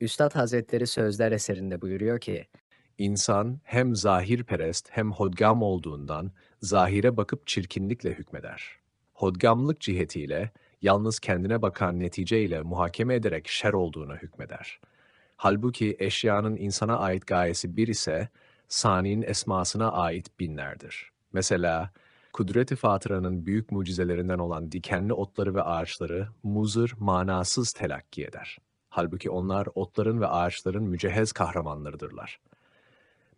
Üstad Hazretleri Sözler eserinde buyuruyor ki, İnsan hem zahirperest hem hodgam olduğundan zahire bakıp çirkinlikle hükmeder. Hodgamlık cihetiyle yalnız kendine bakan neticeyle muhakeme ederek şer olduğuna hükmeder. Halbuki eşyanın insana ait gayesi bir ise sani'nin esmasına ait binlerdir. Mesela kudret-i fatıranın büyük mucizelerinden olan dikenli otları ve ağaçları muzır, manasız telakki eder. Halbuki onlar otların ve ağaçların mücehhez kahramanlarıdırlar.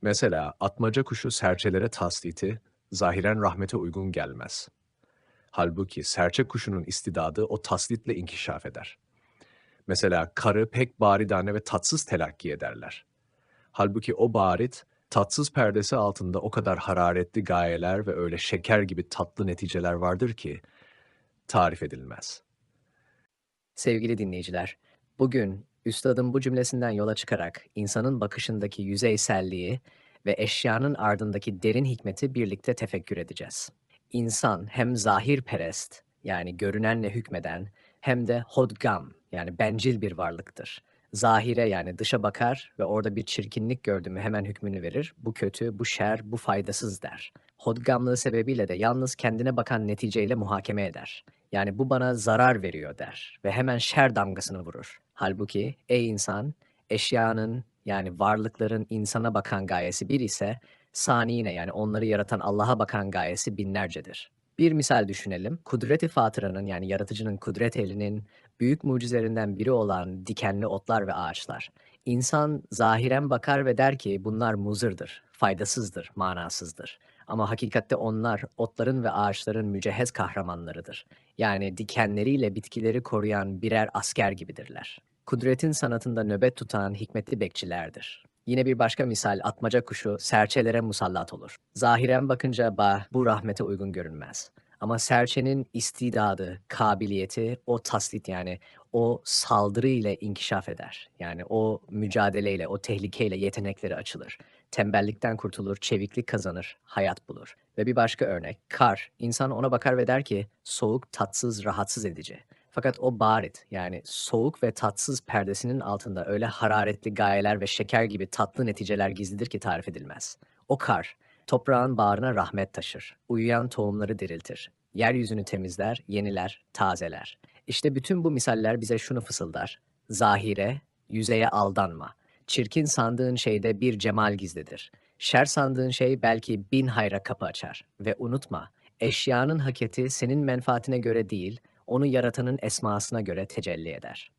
Mesela atmaca kuşu serçelere tasliti, zahiren rahmete uygun gelmez. Halbuki serçe kuşunun istidadı o taslitle inkişaf eder. Mesela karı pek baridane ve tatsız telakki ederler. Halbuki o barit, tatsız perdesi altında o kadar hararetli gayeler ve öyle şeker gibi tatlı neticeler vardır ki, tarif edilmez. sevgili dinleyiciler, bugün Üstad'ın bu cümlesinden yola çıkarak insanın bakışındaki yüzeyselliği ve eşyanın ardındaki derin hikmeti birlikte tefekkür edeceğiz. İnsan hem zahirperest yani görünenle hükmeden hem de hodgam yani bencil bir varlıktır. Zahire yani dışa bakar ve orada bir çirkinlik gördü mü hemen hükmünü verir. Bu kötü, bu şer, bu faydasız der. Hodgamlığı sebebiyle de yalnız kendine bakan neticeyle muhakeme eder. Yani bu bana zarar veriyor der ve hemen şer damgasını vurur. Halbuki ey insan, eşyanın yani varlıkların insana bakan gayesi bir ise saniyine yani onları yaratan Allah'a bakan gayesi binlercedir. Bir misal düşünelim. Kudret-i Fatıra'nın yani yaratıcının kudret elinin büyük mucizelerinden biri olan dikenli otlar ve ağaçlar. İnsan zahiren bakar ve der ki bunlar muzırdır, faydasızdır, manasızdır. Ama hakikatte onlar otların ve ağaçların mücehhez kahramanlarıdır. Yani dikenleriyle bitkileri koruyan birer asker gibidirler. Kudretin sanatında nöbet tutan hikmetli bekçilerdir. Yine bir başka misal atmaca kuşu serçelere musallat olur. Zahiren bakınca bah bu rahmete uygun görünmez. Ama serçenin istidadı, kabiliyeti o taslit yani o saldırı ile inkişaf eder. Yani o mücadeleyle, o tehlikeyle yetenekleri açılır. Tembellikten kurtulur, çeviklik kazanır, hayat bulur. Ve bir başka örnek, kar. İnsan ona bakar ve der ki soğuk, tatsız, rahatsız edici. Fakat o barit yani soğuk ve tatsız perdesinin altında öyle hararetli gayeler ve şeker gibi tatlı neticeler gizlidir ki tarif edilmez. O kar, toprağın bağrına rahmet taşır, uyuyan tohumları diriltir, yeryüzünü temizler, yeniler, tazeler. İşte bütün bu misaller bize şunu fısıldar. Zahire, yüzeye aldanma. Çirkin sandığın şeyde bir cemal gizlidir. Şer sandığın şey belki bin hayra kapı açar. Ve unutma, eşyanın haketi senin menfaatine göre değil, onu yaratanın esmasına göre tecelli eder.